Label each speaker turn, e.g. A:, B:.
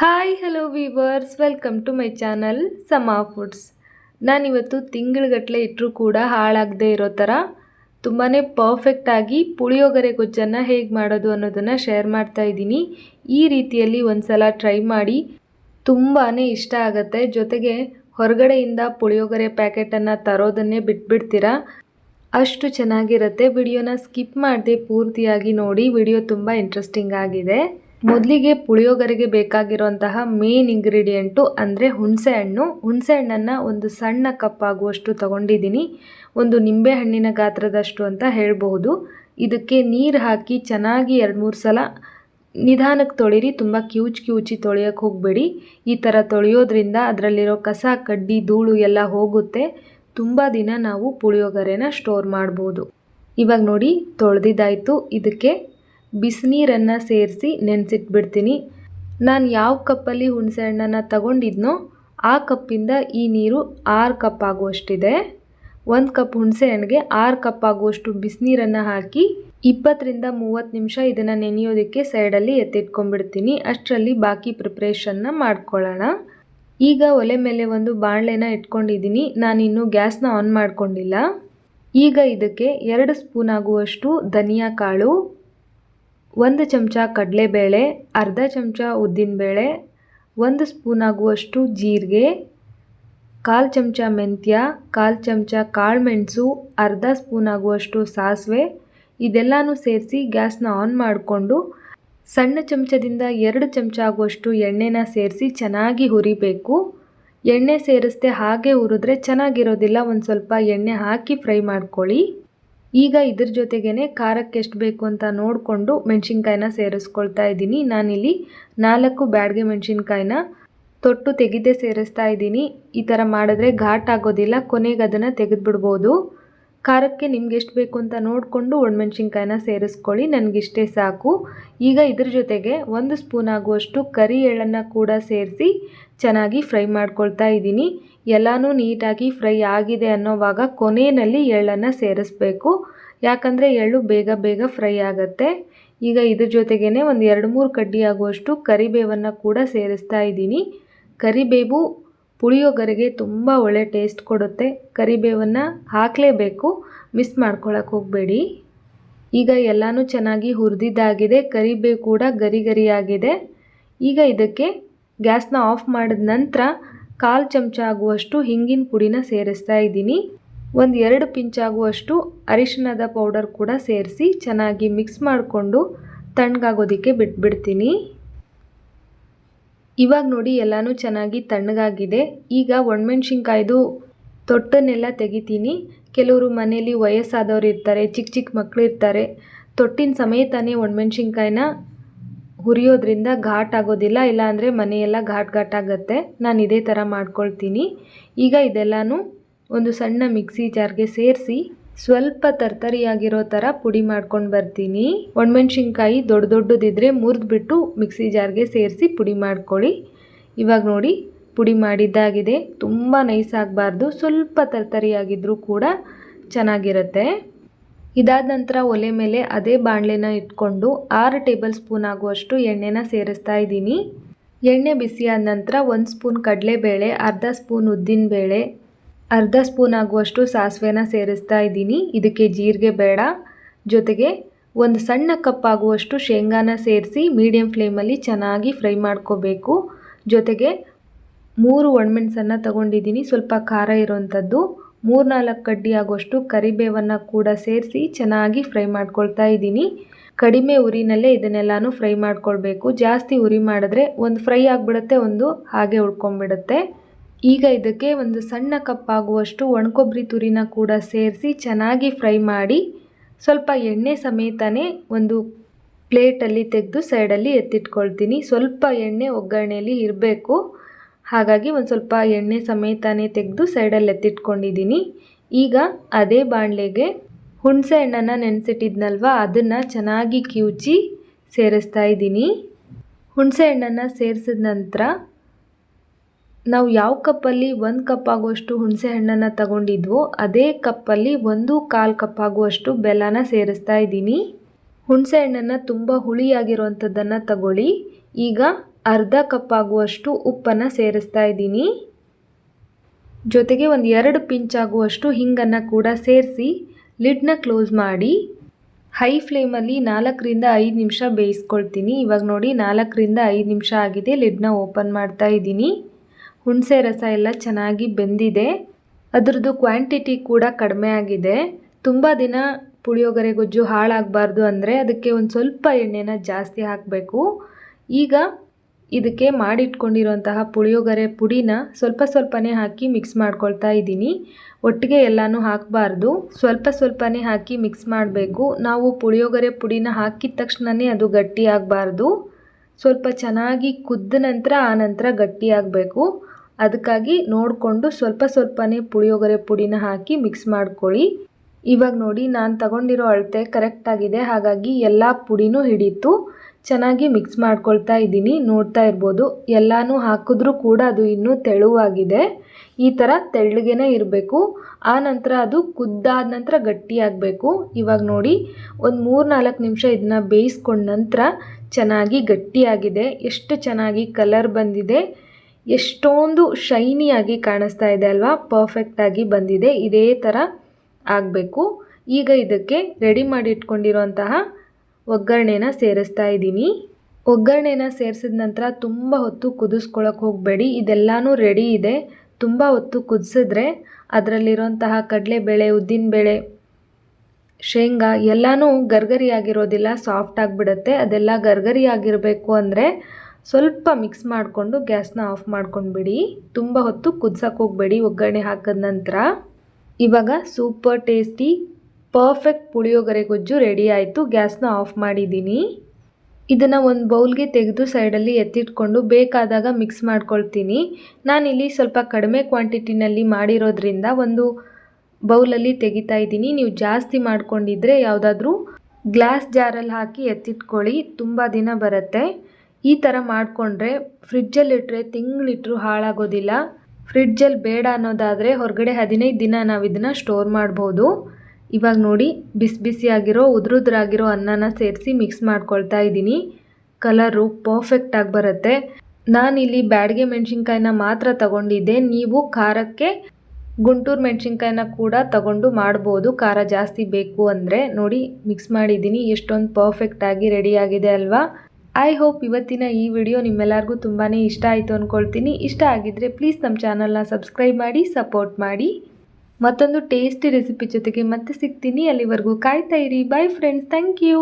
A: Hi hello viewers welcome to my channel Sama foods ನಾನಿವತ್ತು ತಿಂಗಳಗಟ್ಟಲೆ ಇಟ್ಟರೂ ಕೂಡ ಹಾಳಾಗದೇ ಇರೋ ಥರ ತುಂಬಾ ಪರ್ಫೆಕ್ಟಾಗಿ ಪುಳಿಯೋಗರೆ ಗೊಜ್ಜನ್ನು ಹೇಗೆ ಮಾಡೋದು ಅನ್ನೋದನ್ನು ಶೇರ್ ಮಾಡ್ತಾ ಇದ್ದೀನಿ. ಈ ರೀತಿಯಲ್ಲಿ ಒಂದು ಸಲ ಟ್ರೈ ಮಾಡಿ ತುಂಬಾ ಇಷ್ಟ ಆಗುತ್ತೆ. ಜೊತೆಗೆ ಹೊರಗಡೆಯಿಂದ ಪುಳಿಯೋಗರೆ ಪ್ಯಾಕೆಟನ್ನು ತರೋದನ್ನೇ ಬಿಟ್ಬಿಡ್ತೀರಾ? ಅಷ್ಟು ಚೆನ್ನಾಗಿರುತ್ತೆ. ವಿಡಿಯೋನ ಸ್ಕಿಪ್ ಮಾಡದೆ ಪೂರ್ತಿಯಾಗಿ ನೋಡಿ. ವಿಡಿಯೋ ತುಂಬ ಇಂಟ್ರೆಸ್ಟಿಂಗ್ ಆಗಿದೆ. ಮೊದಲಿಗೆ ಪುಳಿಯೋಗರೆಗೆ ಬೇಕಾಗಿರುವಂತಹ ಮೇನ್ ಇಂಗ್ರೀಡಿಯೆಂಟು ಅಂದರೆ ಹುಣಸೆ ಹಣ್ಣು. ಹುಣಸೆ ಹಣ್ಣನ್ನು ಒಂದು ಸಣ್ಣ ಕಪ್ ಆಗುವಷ್ಟು ತಗೊಂಡಿದ್ದೀನಿ. ಒಂದು ನಿಂಬೆ ಹಣ್ಣಿನ ಗಾತ್ರದಷ್ಟು ಅಂತ ಹೇಳಬಹುದು. ಇದಕ್ಕೆ ನೀರು ಹಾಕಿ ಚೆನ್ನಾಗಿ ಎರಡು ಮೂರು ಸಲ ನಿಧಾನಕ್ಕೆ ತೊಳೀರಿ. ತುಂಬ ಕ್ಯೂಚ್ ಕ್ಯೂಚಿ ತೊಳೆಯೋಕ್ಕೆ ಹೋಗಬೇಡಿ. ಈ ಥರ ತೊಳೆಯೋದ್ರಿಂದ ಅದರಲ್ಲಿರೋ ಕಸ, ಕಡ್ಡಿ, ಧೂಳು ಎಲ್ಲ ಹೋಗುತ್ತೆ. ತುಂಬ ದಿನ ನಾವು ಪುಳಿಯೋಗರೆನ ಸ್ಟೋರ್ ಮಾಡ್ಬೋದು. ಇವಾಗ ನೋಡಿ, ತೊಳೆದಿದ್ದಾಯಿತು. ಇದಕ್ಕೆ ಬಿಸಿನೀರನ್ನು ಸೇರಿಸಿ ನೆನೆಸಿಟ್ಬಿಡ್ತೀನಿ. ನಾನು ಯಾವ ಕಪ್ಪಲ್ಲಿ ಹುಣಸೆ ಹಣ್ಣನ್ನು ತಗೊಂಡಿದ್ನೋ ಆ ಕಪ್ಪಿಂದ ಈ ನೀರು ಆರು ಕಪ್ ಆಗುವಷ್ಟಿದೆ. ಒಂದು ಕಪ್ ಹುಣಸೆ ಹಣ್ಣಿಗೆ ಆರು ಕಪ್ ಆಗುವಷ್ಟು ಬಿಸಿನೀರನ್ನು ಹಾಕಿ ಇಪ್ಪತ್ತರಿಂದ ಮೂವತ್ತು ನಿಮಿಷ ಇದನ್ನು ನೆನೆಯೋದಕ್ಕೆ ಸೈಡಲ್ಲಿ ಎತ್ತಿಟ್ಕೊಂಡ್ಬಿಡ್ತೀನಿ. ಅಷ್ಟರಲ್ಲಿ ಬಾಕಿ ಪ್ರಿಪ್ರೇಷನ್ನ ಮಾಡ್ಕೊಳ್ಳೋಣ. ಈಗ ಒಲೆ ಮೇಲೆ ಒಂದು ಬಾಣಲೆನ ಇಟ್ಕೊಂಡಿದ್ದೀನಿ. ನಾನಿನ್ನು ಗ್ಯಾಸ್ನ ಆನ್ ಮಾಡಿಕೊಂಡಿಲ್ಲ. ಈಗ ಇದಕ್ಕೆ ಎರಡು ಸ್ಪೂನ್ ಆಗುವಷ್ಟು ಧನಿಯಾ ಕಾಳು ಒಂದು ಚಮಚ ಕಡಲೆಬೇಳೆ, ಅರ್ಧ ಚಮಚ ಉದ್ದಿನಬೇಳೆ ಒಂದು ಸ್ಪೂನ್ ಆಗುವಷ್ಟು ಜೀರಿಗೆ, ಕಾಲು ಚಮಚ ಮೆಂತ್ಯ, ಕಾಲು ಚಮಚ ಕಾಳುಮೆಣಸು ಅರ್ಧ ಸ್ಪೂನ್ ಆಗುವಷ್ಟು ಸಾಸಿವೆ, ಇದೆಲ್ಲನೂ ಸೇರಿಸಿ ಗ್ಯಾಸ್ನ ಆನ್ ಮಾಡಿಕೊಂಡು ಸಣ್ಣ ಚಮಚದಿಂದ ಎರಡು ಚಮಚ ಆಗುವಷ್ಟು ಎಣ್ಣೆನ ಸೇರಿಸಿ ಚೆನ್ನಾಗಿ ಹುರಿಬೇಕು. ಎಣ್ಣೆ ಸೇರಿಸ್ದೆ ಹಾಗೆ ಹುರಿದ್ರೆ ಚೆನ್ನಾಗಿರೋದಿಲ್ಲ, ಒಂದು ಸ್ವಲ್ಪ ಎಣ್ಣೆ ಹಾಕಿ ಫ್ರೈ ಮಾಡ್ಕೊಳ್ಳಿ. ಈಗ ಇದ್ರ ಜೊತೆಗೇ ಖಾರಕ್ಕೆ ಎಷ್ಟು ಬೇಕು ಅಂತ ನೋಡಿಕೊಂಡು ಮೆಣಸಿನ್ಕಾಯಿನ ಸೇರಿಸ್ಕೊಳ್ತಾ ಇದ್ದೀನಿ. ನಾನಿಲ್ಲಿ ನಾಲ್ಕು ಬ್ಯಾಡ್ಗೆ ಮೆಣಸಿನ್ಕಾಯಿನ ತೊಟ್ಟು ತೆಗೆದೇ ಸೇರಿಸ್ತಾ ಇದ್ದೀನಿ. ಈ ಥರ ಮಾಡಿದ್ರೆ ಘಾಟ್ ಆಗೋದಿಲ್ಲ, ಕೊನೆಗೆ ಅದನ್ನು ತೆಗೆದುಬಿಡ್ಬೋದು. ಖಾರಕ್ಕೆ ನಿಮ್ಗೆ ಎಷ್ಟು ಬೇಕು ಅಂತ ನೋಡಿಕೊಂಡು ಒಣಮೆಣ್ಸಿನ್ಕಾಯಿನ ಸೇರಿಸ್ಕೊಳ್ಳಿ. ನನಗಿಷ್ಟೇ ಸಾಕು. ಈಗ ಇದ್ರ ಜೊತೆಗೆ ಒಂದು ಸ್ಪೂನ್ ಆಗುವಷ್ಟು ಕರಿ ಎಳ್ಳನ್ನು ಕೂಡ ಸೇರಿಸಿ ಚೆನ್ನಾಗಿ ಫ್ರೈ ಮಾಡ್ಕೊಳ್ತಾ ಇದ್ದೀನಿ. ಎಲ್ಲನೂ ನೀಟಾಗಿ ಫ್ರೈ ಆಗಿದೆ ಅನ್ನೋವಾಗ ಕೊನೆಯಲ್ಲಿ ಎಳ್ಳನ್ನು ಸೇರಿಸ್ಬೇಕು. ಯಾಕಂದರೆ ಎಳ್ಳು ಬೇಗ ಬೇಗ ಫ್ರೈ ಆಗುತ್ತೆ. ಈಗ ಇದ್ರ ಜೊತೆಗೇ ಒಂದು ಎರಡು ಮೂರು ಕಡ್ಡಿ ಆಗುವಷ್ಟು ಕರಿಬೇವನ್ನು ಕೂಡ ಸೇರಿಸ್ತಾ ಇದ್ದೀನಿ. ಕರಿಬೇವು ಪುಳಿಯೋಗರೆಗೆ ತುಂಬ ಒಳ್ಳೆ ಟೇಸ್ಟ್ ಕೊಡುತ್ತೆ. ಕರಿಬೇವನ್ನು ಹಾಕಲೇಬೇಕು. ಮಿಸ್ ಮಾಡ್ಕೊಳಕ್ಕೆ ಹೋಗಬೇಡಿ. ಈಗ ಎಲ್ಲನೂ ಚೆನ್ನಾಗಿ ಹುರಿದಿದ್ದಾಗಿದೆ. ಕರಿಬೇವು ಕೂಡ ಗರಿ ಗರಿಯಾಗಿದೆ ಈಗ ಇದಕ್ಕೆ ಗ್ಯಾಸ್ನ ಆಫ್ ಮಾಡಿದ ನಂತರ ಕಾಲು ಚಮಚ ಆಗುವಷ್ಟು ಹಿಂಗಿನ ಪುಡಿನ ಸೇರಿಸ್ತಾ ಇದ್ದೀನಿ. ಒಂದು ಎರಡು ಪಿಂಚ್ ಆಗುವಷ್ಟು ಅರಿಶಿಣದ ಪೌಡರ್ ಕೂಡ ಸೇರಿಸಿ ಚೆನ್ನಾಗಿ ಮಿಕ್ಸ್ ಮಾಡಿಕೊಂಡು ತಣ್ಣಗಾಗೋದಕ್ಕೆ ಬಿಟ್ಬಿಡ್ತೀನಿ. ಇವಾಗ ನೋಡಿ ಎಲ್ಲನೂ ಚೆನ್ನಾಗಿ ತಣ್ಣಗಾಗಿದೆ. ಈಗ ಒಣಮೆಣ್ಸಿನ್ಕಾಯ್ದು ತೊಟ್ಟನ್ನೆಲ್ಲ ತೆಗಿತೀನಿ. ಕೆಲವರು ಮನೆಯಲ್ಲಿ ವಯಸ್ಸಾದವರು ಇರ್ತಾರೆ ಚಿಕ್ಕ ಚಿಕ್ಕ ಮಕ್ಕಳು ಇರ್ತಾರೆ. ತೊಟ್ಟಿನ ಸಮೇತನೇ ಒಣಮೆಣ್ಸಿನ್ಕಾಯಿನ ಹುರಿಯೋದ್ರಿಂದ ಘಾಟ್ ಆಗೋದಿಲ್ಲ, ಇಲ್ಲಾಂದರೆ ಮನೆಯೆಲ್ಲ ಘಾಟ್ ಘಾಟ್ ಆಗುತ್ತೆ. ನಾನು ಇದೇ ಥರ ಮಾಡ್ಕೊಳ್ತೀನಿ. ಈಗ ಇದೆಲ್ಲನೂ ಒಂದು ಸಣ್ಣ ಮಿಕ್ಸಿ ಜಾರ್ಗೆ ಸೇರಿಸಿ ಸ್ವಲ್ಪ ತರ್ತರಿಯಾಗಿರೋ ಥರ ಪುಡಿ ಮಾಡ್ಕೊಂಡು ಬರ್ತೀನಿ. ಒಣಮೆಣ್ಸಿನ್ಕಾಯಿ ದೊಡ್ಡ ದೊಡ್ಡದಿದ್ದರೆ ಮುರಿದ್ಬಿಟ್ಟು ಮಿಕ್ಸಿ ಜಾರ್ಗೆ ಸೇರಿಸಿ ಪುಡಿ ಮಾಡ್ಕೊಳ್ಳಿ. ಇವಾಗ ನೋಡಿ ಪುಡಿ ಮಾಡಿದ್ದಾಗಿದೆ. ತುಂಬ ನೈಸ್ ಆಗಬಾರ್ದು. ಸ್ವಲ್ಪ ತರ್ತರಿಯಾಗಿದ್ದರೂ ಕೂಡ ಚೆನ್ನಾಗಿರುತ್ತೆ. ಇದಾದ ನಂತರ ಒಲೆ ಮೇಲೆ ಅದೇ ಬಾಣಲೆನ ಇಟ್ಕೊಂಡು ಆರು ಟೇಬಲ್ ಸ್ಪೂನ್ ಆಗುವಷ್ಟು ಎಣ್ಣೆನ ಸೇರಿಸ್ತಾ ಇದ್ದೀನಿ. ಎಣ್ಣೆ ಬಿಸಿಯಾದ ನಂತರ ಒಂದು ಸ್ಪೂನ್ ಕಡಲೆಬೇಳೆ, ಅರ್ಧ ಸ್ಪೂನ್ ಉದ್ದಿನಬೇಳೆ ಅರ್ಧ ಸ್ಪೂನ್ ಆಗುವಷ್ಟು ಸಾಸಿವೆನ ಸೇರಿಸ್ತಾ ಇದ್ದೀನಿ. ಇದಕ್ಕೆ ಜೀರಿಗೆ ಬೇಡ. ಜೊತೆಗೆ ಒಂದು ಸಣ್ಣ ಕಪ್ ಆಗುವಷ್ಟು ಶೇಂಗಾನ ಸೇರಿಸಿ ಮೀಡಿಯಂ ಫ್ಲೇಮಲ್ಲಿ ಚೆನ್ನಾಗಿ ಫ್ರೈ ಮಾಡ್ಕೋಬೇಕು. ಜೊತೆಗೆ ಮೂರು ಒಣಮೆಣಸನ್ನು ತಗೊಂಡಿದ್ದೀನಿ. ಸ್ವಲ್ಪ ಖಾರ ಇರೋವಂಥದ್ದು ಮೂರ್ನಾಲ್ಕು ಕಡ್ಡಿ ಆಗುವಷ್ಟು ಕರಿಬೇವನ್ನು ಕೂಡ ಸೇರಿಸಿ ಚೆನ್ನಾಗಿ ಫ್ರೈ ಮಾಡ್ಕೊಳ್ತಾ ಇದ್ದೀನಿ. ಕಡಿಮೆ ಉರಿನಲ್ಲೇ ಇದನ್ನೆಲ್ಲನೂ ಫ್ರೈ ಮಾಡ್ಕೊಳ್ಬೇಕು. ಜಾಸ್ತಿ ಉರಿ ಮಾಡಿದ್ರೆ ಒಂದು ಫ್ರೈ ಆಗಿಬಿಡುತ್ತೆ, ಒಂದು ಹಾಗೆ ಉಳ್ಕೊಂಬಿಡುತ್ತೆ ಈಗ ಇದಕ್ಕೆ ಒಂದು ಸಣ್ಣ ಕಪ್ ಆಗುವಷ್ಟು ಒಣಕೊಬ್ಬರಿ ತುರಿನ ಕೂಡ ಸೇರಿಸಿ ಚೆನ್ನಾಗಿ ಫ್ರೈ ಮಾಡಿ ಸ್ವಲ್ಪ ಎಣ್ಣೆ ಸಮೇತನೇ ಒಂದು ಪ್ಲೇಟಲ್ಲಿ ತೆಗೆದು ಸೈಡಲ್ಲಿ ಎತ್ತಿಟ್ಕೊಳ್ತೀನಿ. ಸ್ವಲ್ಪ ಎಣ್ಣೆ ಒಗ್ಗರಣೆಯಲ್ಲಿ ಇರಬೇಕು. ಹಾಗಾಗಿ ಒಂದು ಸ್ವಲ್ಪ ಎಣ್ಣೆ ಸಮೇತನೇ ತೆಗೆದು ಸೈಡಲ್ಲಿ ಎತ್ತಿಟ್ಕೊಂಡಿದ್ದೀನಿ. ಈಗ ಅದೇ ಬಾಣಲೆಗೆ ಹುಣಸೆ ಹಣ್ಣನ್ನು ನೆನೆಸಿಟ್ಟಿದ್ನಲ್ವ, ಅದನ್ನು ಚೆನ್ನಾಗಿ ಕಿವುಚಿ ಸೇರಿಸ್ತಾ ಇದ್ದೀನಿ. ಹುಣಸೆ ಹಣ್ಣನ್ನು ಸೇರಿಸಿದ ನಂತರ ನಾವು ಯಾವ ಕಪ್ಪಲ್ಲಿ ಒಂದು ಕಪ್ ಆಗುವಷ್ಟು ಹುಣಸೆ ಹಣ್ಣನ್ನು ತಗೊಂಡಿದ್ವೋ, ಅದೇ ಕಪ್ಪಲ್ಲಿ ಒಂದು ಕಾಲು ಕಪ್ ಆಗುವಷ್ಟು ಬೆಲ್ಲನ ಸೇರಿಸ್ತಾ ಇದ್ದೀನಿ. ಹುಣಸೆ ಹಣ್ಣನ್ನು ತುಂಬ ಹುಳಿಯಾಗಿರುವಂಥದ್ದನ್ನು ತಗೊಳ್ಳಿ. ಈಗ ಅರ್ಧ ಕಪ್ ಆಗುವಷ್ಟು ಉಪ್ಪನ್ನು ಸೇರಿಸ್ತಾ ಇದ್ದೀನಿ. ಜೊತೆಗೆ ಒಂದು ಎರಡು ಪಿಂಚ್ ಆಗುವಷ್ಟು ಹಿಂಗನ್ನು ಕೂಡ ಸೇರಿಸಿ ಲಿಡ್ನ ಕ್ಲೋಸ್ ಮಾಡಿ. ಹೈ ಫ್ಲೇಮಲ್ಲಿ ನಾಲ್ಕರಿಂದ ಐದು ನಿಮಿಷ ಬೇಯಿಸ್ಕೊಳ್ತೀನಿ. ಇವಾಗ ನೋಡಿ ನಾಲ್ಕರಿಂದ ಐದು ನಿಮಿಷ ಆಗಿದೆ ಲಿಡ್ನ ಓಪನ್ ಮಾಡ್ತಾ ಇದ್ದೀನಿ. ಹುಣಸೆ ರಸ ಎಲ್ಲ ಚೆನ್ನಾಗಿ ಬೆಂದಿದೆ. ಅದರದ್ದು ಕ್ವಾಂಟಿಟಿ ಕೂಡ ಕಡಿಮೆ ಆಗಿದೆ. ತುಂಬ ದಿನ ಪುಳಿಯೋಗರೆ ಗೊಜ್ಜು ಹಾಳಾಗಬಾರ್ದು ಅಂದರೆ ಅದಕ್ಕೆ ಒಂದು ಸ್ವಲ್ಪ ಎಣ್ಣೆನ ಜಾಸ್ತಿ ಹಾಕಬೇಕು. ಈಗ ಇದಕ್ಕೆ ಮಾಡಿಟ್ಕೊಂಡಿರುವಂತಹ ಪುಳಿಯೋಗರೆ ಪುಡಿನ ಸ್ವಲ್ಪ ಸ್ವಲ್ಪನೇ ಹಾಕಿ ಮಿಕ್ಸ್ ಮಾಡ್ಕೊಳ್ತಾ ಇದ್ದೀನಿ. ಒಟ್ಟಿಗೆ ಎಲ್ಲನೂ ಹಾಕಬಾರ್ದು. ಸ್ವಲ್ಪ ಸ್ವಲ್ಪನೇ ಹಾಕಿ ಮಿಕ್ಸ್ ಮಾಡಬೇಕು. ನಾವು ಪುಳಿಯೋಗರೆ ಪುಡಿನ ಹಾಕಿದ ತಕ್ಷಣವೇ ಅದು ಗಟ್ಟಿ ಆಗಬಾರ್ದು ಸ್ವಲ್ಪ ಚೆನ್ನಾಗಿ ಕುದ್ದ ನಂತರ ಆ ನಂತರ ಗಟ್ಟಿ ಆಗಬೇಕು ಅದಕ್ಕಾಗಿ ನೋಡಿಕೊಂಡು ಸ್ವಲ್ಪ ಸ್ವಲ್ಪನೇ ಪುಳಿಯೋಗರೆ ಪುಡಿನ ಹಾಕಿ ಮಿಕ್ಸ್ ಮಾಡ್ಕೊಳ್ಳಿ. ಇವಾಗ ನೋಡಿ, ನಾನು ತಗೊಂಡಿರೋ ಅಳತೆ ಕರೆಕ್ಟಾಗಿದೆ ಹಾಗಾಗಿ ಎಲ್ಲ ಪುಡಿನೂ ಹಿಡಿತು. ಚೆನ್ನಾಗಿ ಮಿಕ್ಸ್ ಮಾಡ್ಕೊಳ್ತಾ ಇದ್ದೀನಿ. ನೋಡ್ತಾ ಇರ್ಬೋದು. ಎಲ್ಲನೂ ಹಾಕಿದ್ರೂ ಕೂಡ ಅದು ಇನ್ನೂ ತೆಳುವಾಗಿದೆ. ಈ ಥರ ತೆಳ್ಳಗೇ ಇರಬೇಕು. ಆ ನಂತರ ಅದು ಕುದ್ದಾದ ನಂತರ ಗಟ್ಟಿಯಾಗಬೇಕು ಇವಾಗ ನೋಡಿ, ಒಂದು ಮೂರು ನಾಲ್ಕು ನಿಮಿಷ ಇದನ್ನ ಬೇಯಿಸ್ಕೊಂಡ ನಂತರ ಚೆನ್ನಾಗಿ ಗಟ್ಟಿಯಾಗಿದೆ ಎಷ್ಟು ಚೆನ್ನಾಗಿ ಕಲರ್ ಬಂದಿದೆ. ಎಷ್ಟೊಂದು ಶೈನಿಯಾಗಿ ಕಾಣಿಸ್ತಾ ಇದೆ ಅಲ್ವಾ? ಪರ್ಫೆಕ್ಟಾಗಿ ಬಂದಿದೆ. ಇದೇ ಥರ ಆಗಬೇಕು. ಈಗ ಇದಕ್ಕೆ ರೆಡಿ ಮಾಡಿ ಇಟ್ಕೊಂಡಿರುವಂತಹ ಒಗ್ಗರಣೆನ ಸೇರಿಸ್ತಾ ಇದ್ದೀನಿ. ಒಗ್ಗರಣೆನ ಸೇರಿಸಿದ ನಂತರ ತುಂಬ ಹೊತ್ತು ಕುದಿಸ್ಕೊಳಕ್ಕೆ ಹೋಗಬೇಡಿ. ಇದೆಲ್ಲನೂ ರೆಡಿ ಇದೆ. ತುಂಬ ಹೊತ್ತು ಕುದಿಸಿದ್ರೆ ಅದರಲ್ಲಿರೋಂತಹ ಕಡಲೆಬೇಳೆ, ಉದ್ದಿನಬೇಳೆ, ಶೇಂಗಾ ಎಲ್ಲನೂ ಗರ್ಗರಿಯಾಗಿರೋದಿಲ್ಲ. ಸಾಫ್ಟ್ ಆಗಿಬಿಡುತ್ತೆ. ಅದೆಲ್ಲ ಗರ್ಗರಿಯಾಗಿರಬೇಕು ಅಂದರೆ ಸ್ವಲ್ಪ ಮಿಕ್ಸ್ ಮಾಡಿಕೊಂಡು ಗ್ಯಾಸ್ನ ಆಫ್ ಮಾಡ್ಕೊಂಡ್ಬಿಡಿ. ತುಂಬ ಹೊತ್ತು ಕುದ್ಸಕ್ಕೆ ಹೋಗಬೇಡಿ, ಒಗ್ಗರಣೆ ಹಾಕಿದ ನಂತರ. ಇವಾಗ ಸೂಪರ್ ಟೇಸ್ಟಿ ಪರ್ಫೆಕ್ಟ್ ಪುಳಿಯೋಗರೆ ಗೊಜ್ಜು ರೆಡಿ ಆಯಿತು ಗ್ಯಾಸ್ನ ಆಫ್ ಮಾಡಿದ್ದೀನಿ. ಇದನ್ನು ಒಂದು ಬೌಲ್ಗೆ ತೆಗೆದು ಸೈಡಲ್ಲಿ ಎತ್ತಿಟ್ಕೊಂಡು ಬೇಕಾದಾಗ ಮಿಕ್ಸ್ ಮಾಡ್ಕೊಳ್ತೀನಿ. ನಾನಿಲ್ಲಿ ಸ್ವಲ್ಪ ಕಡಿಮೆ ಕ್ವಾಂಟಿಟಿನಲ್ಲಿ ಮಾಡಿರೋದ್ರಿಂದ ಒಂದು ಬೌಲಲ್ಲಿ ತೆಗಿತಾ ಇದ್ದೀನಿ. ನೀವು ಜಾಸ್ತಿ ಮಾಡ್ಕೊಂಡಿದ್ರೆ ಯಾವುದಾದ್ರೂ ಗ್ಲಾಸ್ ಜಾರಲ್ಲಿ ಹಾಕಿ ಎತ್ತಿಟ್ಕೊಳ್ಳಿ, ತುಂಬ ದಿನ ಬರುತ್ತೆ. ಈ ಥರ ಮಾಡಿಕೊಂಡ್ರೆ ಫ್ರಿಜ್ಜಲ್ಲಿಟ್ಟರೆ ತಿಂಗಳಿಟ್ಟರು ಹಾಳಾಗೋದಿಲ್ಲ. ಫ್ರಿಡ್ಜಲ್ಲಿ ಬೇಡ ಅನ್ನೋದಾದರೆ ಹೊರಗಡೆ ಹದಿನೈದು ದಿನ ನಾವು ಇದನ್ನು ಸ್ಟೋರ್ ಮಾಡ್ಬೋದು. ಇವಾಗ ನೋಡಿ, ಬಿಸಿ ಬಿಸಿಯಾಗಿರೋ, ಉದುರುದ್ರಾಗಿರೋ ಅನ್ನನ ಸೇರಿಸಿ ಮಿಕ್ಸ್ ಮಾಡ್ಕೊಳ್ತಾ ಇದ್ದೀನಿ. ಕಲರು ಪರ್ಫೆಕ್ಟಾಗಿ ಬರುತ್ತೆ. ನಾನಿಲ್ಲಿ ಬ್ಯಾಡಿಗೆ ಮೆಣಸಿನ್ಕಾಯಿನ ಮಾತ್ರ ತಗೊಂಡಿದ್ದೆ. ನೀವು ಖಾರಕ್ಕೆ ಗುಂಟೂರು ಮೆಣಸಿನ್ಕಾಯಿನ ಕೂಡ ತಗೊಂಡು ಮಾಡ್ಬೋದು. ಖಾರ ಜಾಸ್ತಿ ಬೇಕು ಅಂದರೆ ನೋಡಿ ಮಿಕ್ಸ್ ಮಾಡಿದ್ದೀನಿ. ಎಷ್ಟೊಂದು ಪರ್ಫೆಕ್ಟಾಗಿ ರೆಡಿಯಾಗಿದೆ ಅಲ್ವಾ? ಐ ಹೋಪ್ ಇವತ್ತಿನ ಈ ವಿಡಿಯೋ ನಿಮ್ಮೆಲ್ಲರಿಗೂ ತುಂಬಾ ಇಷ್ಟ ಆಯಿತು ಅಂದ್ಕೊಳ್ತೀನಿ ಇಷ್ಟ ಆಗಿದ್ದರೆ ಪ್ಲೀಸ್ ನಮ್ಮ ಚಾನಲ್ನ ಸಬ್ಸ್ಕ್ರೈಬ್ ಮಾಡಿ, ಸಪೋರ್ಟ್ ಮಾಡಿ. ಮತ್ತೊಂದು ಟೇಸ್ಟಿ ರೆಸಿಪಿ ಜೊತೆಗೆ ಮತ್ತೆ ಸಿಗ್ತೀನಿ. ಅಲ್ಲಿವರೆಗೂ ಕಾಯ್ತಾ ಇರಿ. Bye friends thank you